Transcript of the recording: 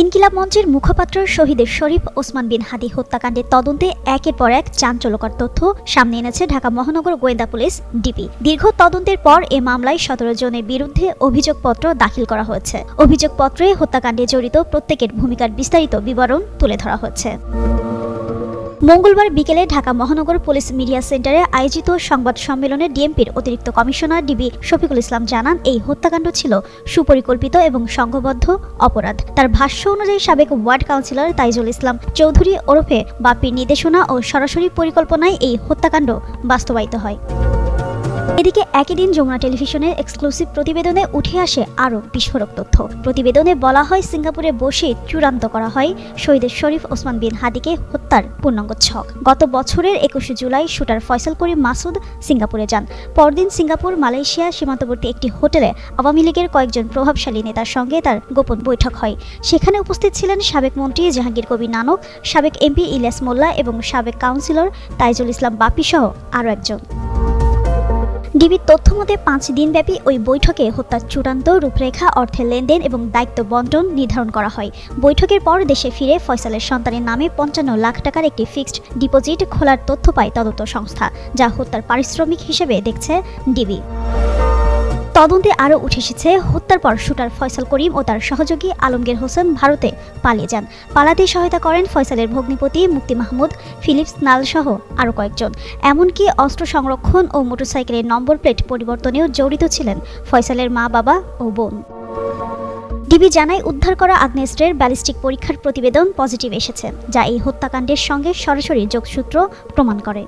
ইনকিলাব মঞ্চের মুখপাত্র শহীদের শরীফ ওসমান বিন হাদি হত্যাকাণ্ডের তদন্তে একের পর এক চাঞ্চল্যকর তথ্য সামনে এনেছে ঢাকা মহানগর গোয়েন্দা পুলিশ, ডিপি। দীর্ঘ তদন্তের পর এ মামলায় সতেরো জনের বিরুদ্ধে অভিযোগপত্র দাখিল করা হয়েছে। অভিযোগপত্রে হত্যাকাণ্ডে জড়িত প্রত্যেকের ভূমিকার বিস্তারিত বিবরণ তুলে ধরা হয়েছে মঙ্গলবার বিকেলে ঢাকা মহানগর পুলিশ মিডিয়া সেন্টারে আয়োজিত সংবাদ সম্মেলনে ডিএমপির অতিরিক্ত কমিশনার ডিবি শফিকুল ইসলাম জানান, এই হত্যাকাণ্ড ছিল সুপরিকল্পিত এবং সংঘবদ্ধ অপরাধ। তার ভাষ্য অনুযায়ী সাবেক ওয়ার্ড কাউন্সিলর তাইজুল ইসলাম চৌধুরী ওরফে বাপির নির্দেশনা ও সরাসরি পরিকল্পনায় এই হত্যাকাণ্ড বাস্তবায়িত হয়। এদিকে একই দিন যমুনা টেলিভিশনের এক্সক্লুসিভ প্রতিবেদনে উঠে আসে আরও বিস্ফোরক তথ্য। প্রতিবেদনে বলা হয়, সিঙ্গাপুরে বসে চূড়ান্ত করা হয় শহীদের শরীফ ওসমান বিন হাদিকে হত্যার পূর্ণাঙ্গ ছক। গত বছরের একুশে জুলাই শুটার ফয়সাল করিম মাসুদ সিঙ্গাপুরে যান। পরদিন সিঙ্গাপুর, মালয়েশিয়া সীমান্তবর্তী একটি হোটেলে আওয়ামী লীগের কয়েকজন প্রভাবশালী নেতার সঙ্গে তার গোপন বৈঠক হয়। সেখানে উপস্থিত ছিলেন সাবেক মন্ত্রী জাহাঙ্গীর কবির নানক, সাবেক এমপি ইলিয়াস মোল্লা এবং সাবেক কাউন্সিলর তাইজুল ইসলাম বাপি সহ আরও একজন। ডিবির তথ্য মতে, পাঁচ দিনব্যাপী ওই বৈঠকে হত্যার চূড়ান্ত রূপরেখা, অর্থের লেনদেন এবং দায়িত্ব বন্টন নির্ধারণ করা হয়। বৈঠকের পর দেশে ফিরে ফয়সালের সন্তানের নামে পঞ্চান্ন লাখ টাকার একটি ফিক্সড ডিপোজিট খোলার তথ্য পায় তদন্ত সংস্থা, যা হত্যার পারিশ্রমিক হিসেবে দেখছে ডিবি। তদন্তে আরও উঠে এসেছে, হত্যার পর শুটার ফয়সাল করিম ও তার সহযোগী আলমগীর হোসেন ভারতে পালিয়ে যান। পালাতে সহায়তা করেন ফয়সালের ভগ্নিপতি মুক্তি মাহমুদ, ফিলিপস নাল সহ আরও কয়েকজন। এমনকি অস্ত্র সংরক্ষণ ও মোটরসাইকেলের নম্বর প্লেট পরিবর্তনেও জড়িত ছিলেন ফয়সালের মা, বাবা ও বোন। ডিবি জানায়, উদ্ধার করা আগ্নেয়াস্ত্রের ব্যালিস্টিক পরীক্ষার প্রতিবেদন পজিটিভ এসেছে, যা এই হত্যাকাণ্ডের সঙ্গে সরাসরি যোগসূত্র প্রমাণ করে।